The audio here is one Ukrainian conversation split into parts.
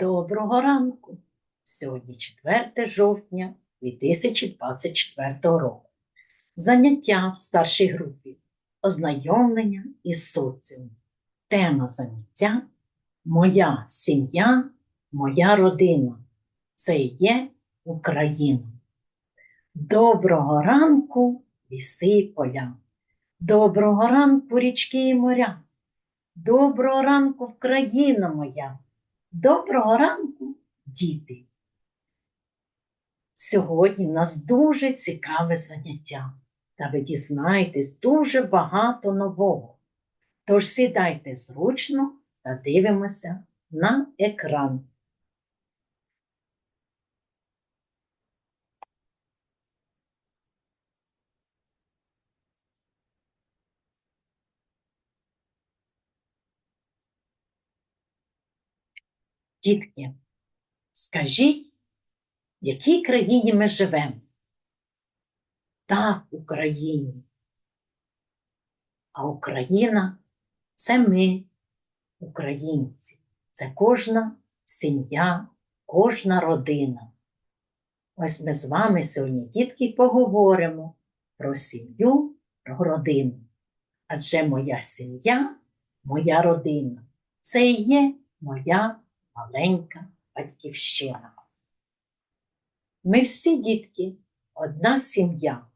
Доброго ранку! Сьогодні 4 жовтня 2024 року. Заняття в старшій групі. Ознайомлення із соціумом. Тема заняття Моя сім'я, моя родина. Це є Україна. Доброго ранку, ліси і поля. Доброго ранку, річки і моря. Доброго ранку, Україна моя. Доброго ранку, діти! Сьогодні в нас дуже цікаве заняття, та ви дізнаєтесь дуже багато нового. Тож сідайте зручно та дивимося на екран. Дітки, скажіть, в якій країні ми живемо? Так, Україні. А Україна це ми, українці, це кожна сім'я, кожна родина. Ось ми з вами сьогодні, дітки, поговоримо про сім'ю, про родину. Адже моя сім'я, моя родина це і є моя маленька батьківщина. Ми всі дітки, одна сім'я,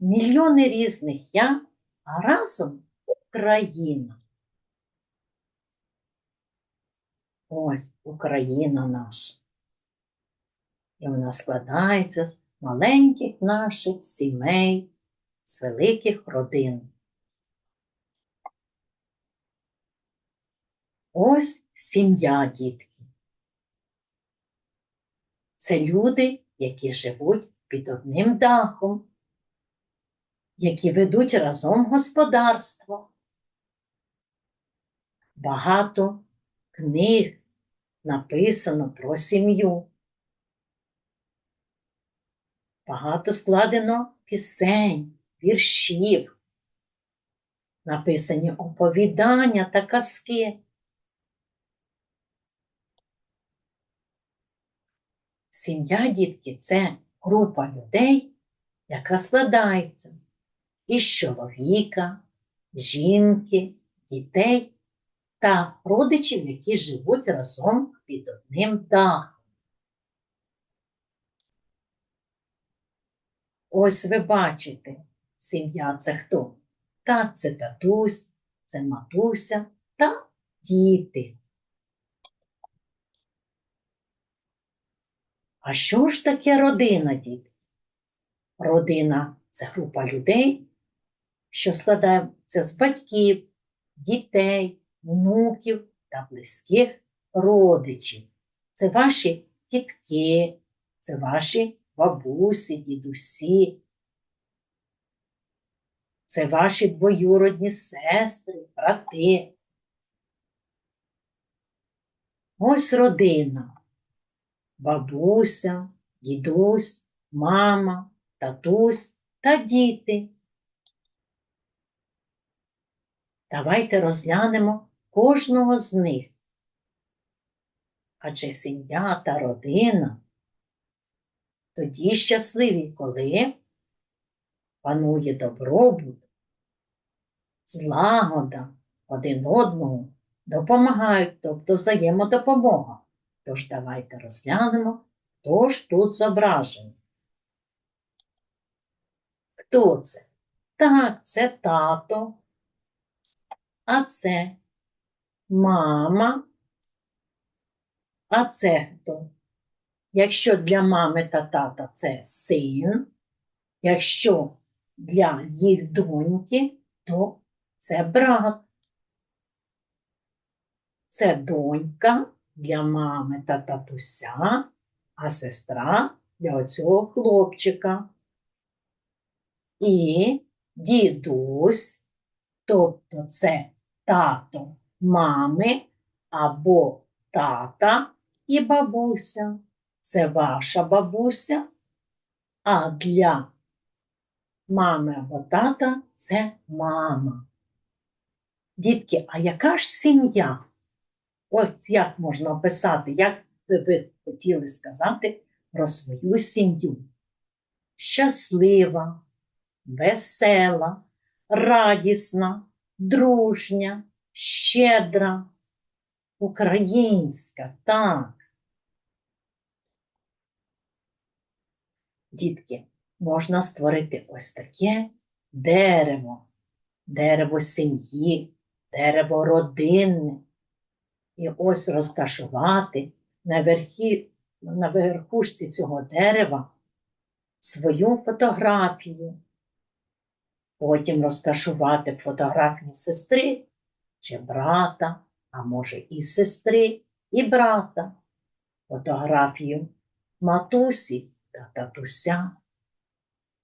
мільйони різних я, а разом Україна. Ось Україна наша. І вона складається з маленьких наших сімей, з великих родин. Ось сім'я, дітки. Це люди, які живуть під одним дахом, які ведуть разом господарство. Багато книг написано про сім'ю. Багато складено пісень, віршів, написані оповідання та казки. Сім'я, дітки, це група людей, яка складається із чоловіка, жінки, дітей та родичів, які живуть разом під одним дахом. Ось ви бачите, сім'я це хто? Так, це татусь, це матуся та діти. А що ж таке родина, діти? Родина це група людей, що складається з батьків, дітей, внуків та близьких родичів. Це ваші тітки, це ваші бабусі, дідусі. Це ваші двоюродні сестри, брати. Ось родина бабуся, дідусь, мама, татусь та діти. Давайте розглянемо кожного з них. Адже сім'я та родина тоді щасливі, коли панує добробут, злагода один одному допомагають, тобто взаємодопомога. Тож давайте розглянемо, хто ж тут зображений. Хто це? Так, це тато, а це мама, а це хто? Якщо для мами та тата це син, якщо для їх доньки, то це брат. Це донька для мами та татуся, а сестра для оцього хлопчика. І дідусь, тобто це тато мами або тата і бабуся. Це ваша бабуся, а для мами або тата це мама. Дітки, а яка ж сім'я? Ось як можна описати, як би ви хотіли сказати про свою сім'ю. Щаслива, весела, радісна, дружня, щедра, українська, так. Дітки, можна створити ось таке дерево, дерево сім'ї, дерево родинне. І ось розташувати на, верхі, на верхушці цього дерева свою фотографію. Потім розташувати фотографії сестри чи брата, а може і сестри, і брата, фотографію матусі та татуся.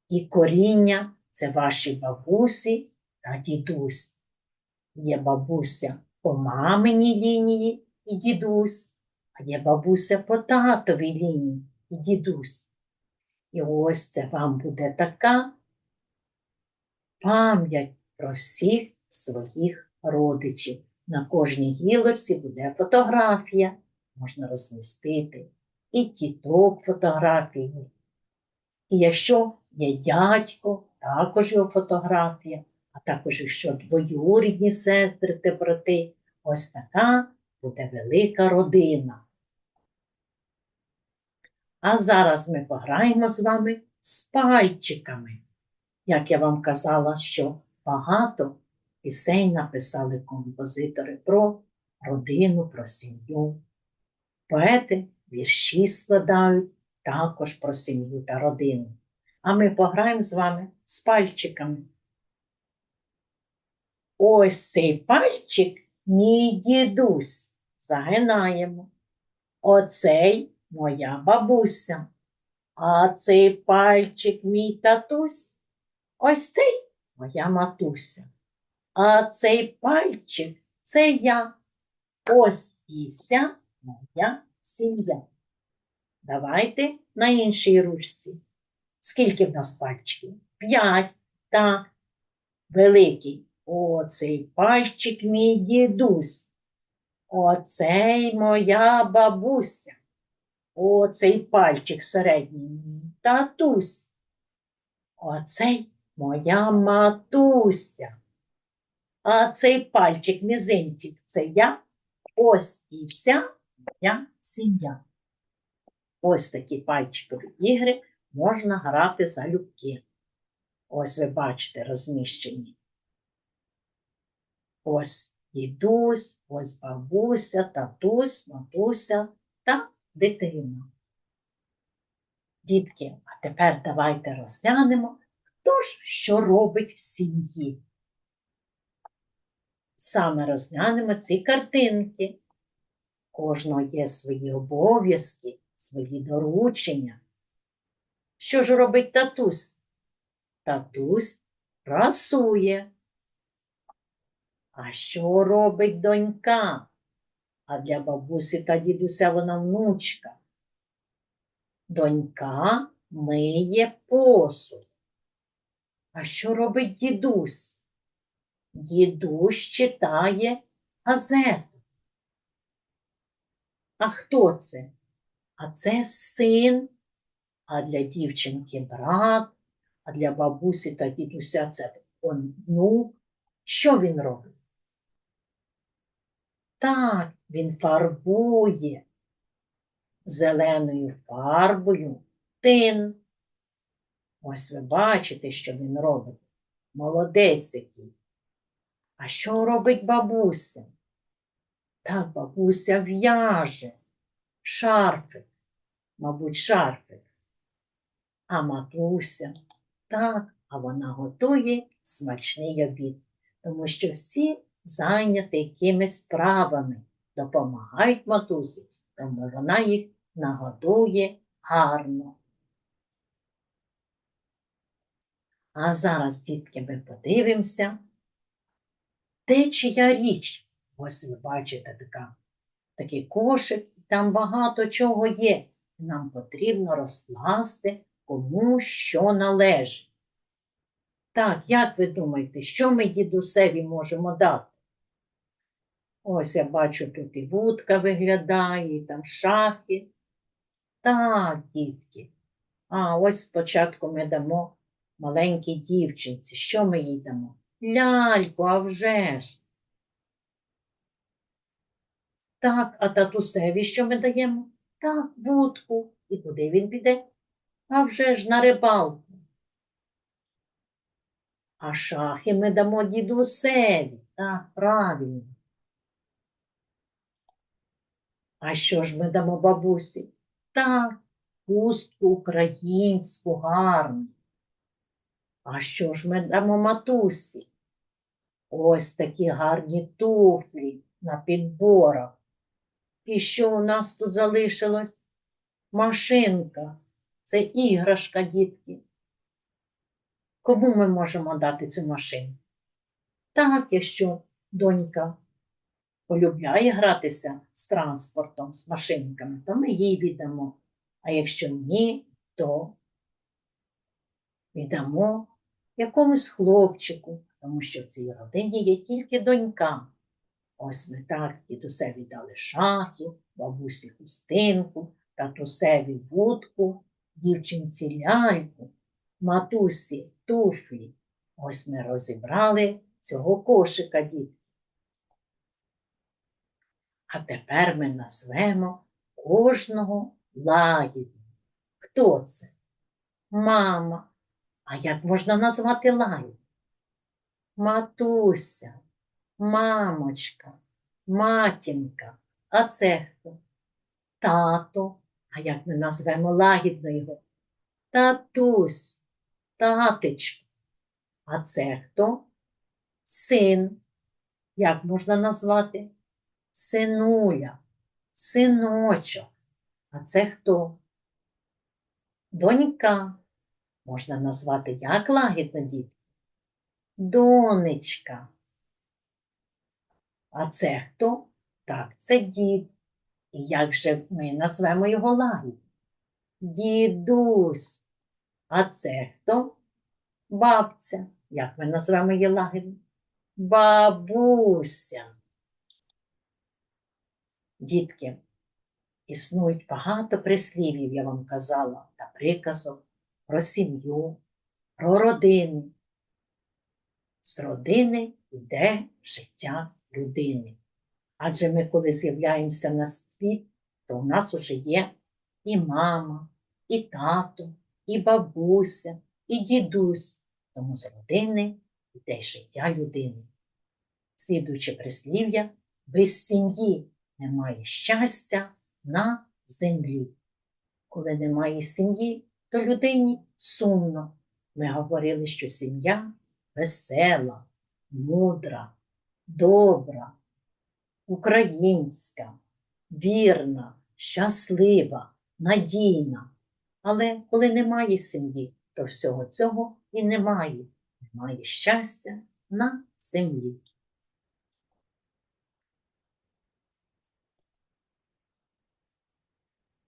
І коріння це ваші бабусі та дідусь. Є бабуся по маминій лінії і дідусь, а є бабуся по татовій лінії і дідусь. І ось це вам буде така пам'ять про всіх своїх родичів. На кожній гілочці буде фотографія, можна розмістити і тіток фотографії. І якщо є дядько, також його фотографія, а також якщо двоюрідні сестри та брати, ось така буде велика родина. А зараз ми пограємо з вами з пальчиками. Як я вам казала, що багато пісень написали композитори про родину, про сім'ю. Поети вірші складають також про сім'ю та родину. А ми пограємо з вами з пальчиками. Ось цей пальчик мій дідусь. Загинаємо. Оцей моя бабуся. А цей пальчик мій татусь. Ось цей моя матуся. А цей пальчик це я. Ось і вся моя сім'я. Давайте на іншій ручці. Скільки в нас пальчиків? П'ять. Так. Великий. Оцей пальчик мій дідусь. Оцей моя бабуся. Оцей пальчик середній мій татусь. Оцей моя матуся. А цей пальчик мізинчик це я. Ось і вся моя сім'я. Ось такі пальчикові ігри можна грати залюбки. Ось ви бачите розміщені. Ось дідусь, ось бабуся, татусь, матуся та дитина. Дітки, а тепер давайте розглянемо, хто ж що робить в сім'ї. Саме розглянемо ці картинки. Кожного є свої обов'язки, свої доручення. Що ж робить татусь? Татусь прасує. А що робить донька? А для бабусі та дідуся вона внучка. Донька миє посуд. А що робить дідусь? Дідусь читає газету. А хто це? А це син, а для дівчинки брат, а для бабусі та дідуся це онук. Що він робить? Так, він фарбує зеленою фарбою тин. Ось ви бачите, що він робить. Молодець який. А що робить бабуся? Так, бабуся в'яже шарфик, мабуть, шарфик. А матуся, так, а вона готує смачний обід, тому що всі зайняті якимись справами, допомагають матусі, тому вона їх нагодує гарно. А зараз, дітки, ми подивимося, де чия річ. Ось ви бачите така, такий кошик, і там багато чого є. Нам потрібно розкласти, кому що належить. Так, як ви думаєте, що ми дідусеві можемо дати? Ось я бачу, тут і вудка виглядає, і там шахи. Так, дітки. А ось спочатку ми дамо маленькій дівчинці. Що ми їй дамо? Ляльку, а вже ж. Так, а татусеві що ми даємо? Так, вудку. І куди він піде? А вже ж на рибалку. А шахи ми дамо дідусеві. Так, правильно. А що ж ми дамо бабусі? Так, хустку українську гарну. А що ж ми дамо матусі? Ось такі гарні туфлі на підборах. І що у нас тут залишилось? Машинка. Це іграшка, дітки. Кому ми можемо дати цю машину? Так, якщо донька полюбляє гратися з транспортом, з машинками, то ми їй віддамо. А якщо ні, то віддамо якомусь хлопчику, тому що в цій родині є тільки донька. Ось ми так дідусеві дали шахи, бабусі хустинку, татусеві вудку, дівчинці ляльку, матусі туфлі. Ось ми розібрали цього кошика дітки. А тепер ми назвемо кожного лагідно. Хто це? Мама. А як можна назвати лагідно? Матуся, мамочка, матінка. А це хто? Тато. А як ми назвемо лагідно його? Татусь, татечко. А це хто? Син. Як можна назвати? Синуля, синочок. А це хто? Донька. Можна назвати як лагідно діти? Донечка. А це хто? Так, це дід. І як же ми назвемо його лагідно? Дідусь. А це хто? Бабця. Як ми назвемо її лагідно? Бабуся. Дітки, існують багато прислів'їв, я вам казала, та приказок про сім'ю, про родину. З родини йде життя людини. Адже ми, коли з'являємося на світ, то в нас уже є і мама, і тато, і бабуся, і дідусь. Тому з родини йде життя людини. Слідуючи прислів'я, без сім'ї немає щастя на землі. Коли немає сім'ї, то людині сумно. Ми говорили, що сім'я весела, мудра, добра, українська, вірна, щаслива, надійна. Але коли немає сім'ї, то всього цього і немає. Немає щастя на землі.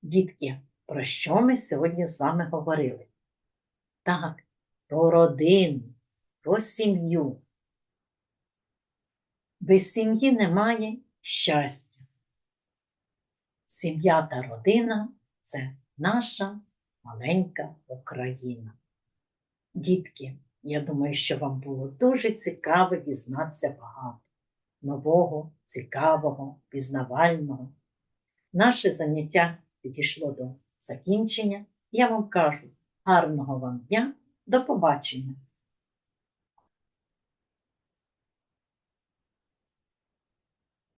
Дітки, про що ми сьогодні з вами говорили? Так, про родину, про сім'ю. Без сім'ї немає щастя. Сім'я та родина це наша маленька Україна. Дітки, я думаю, що вам було дуже цікаво дізнатися багато нового, цікавого, пізнавального. Наше заняття підійшло до закінчення. Я вам кажу гарного вам дня, до побачення!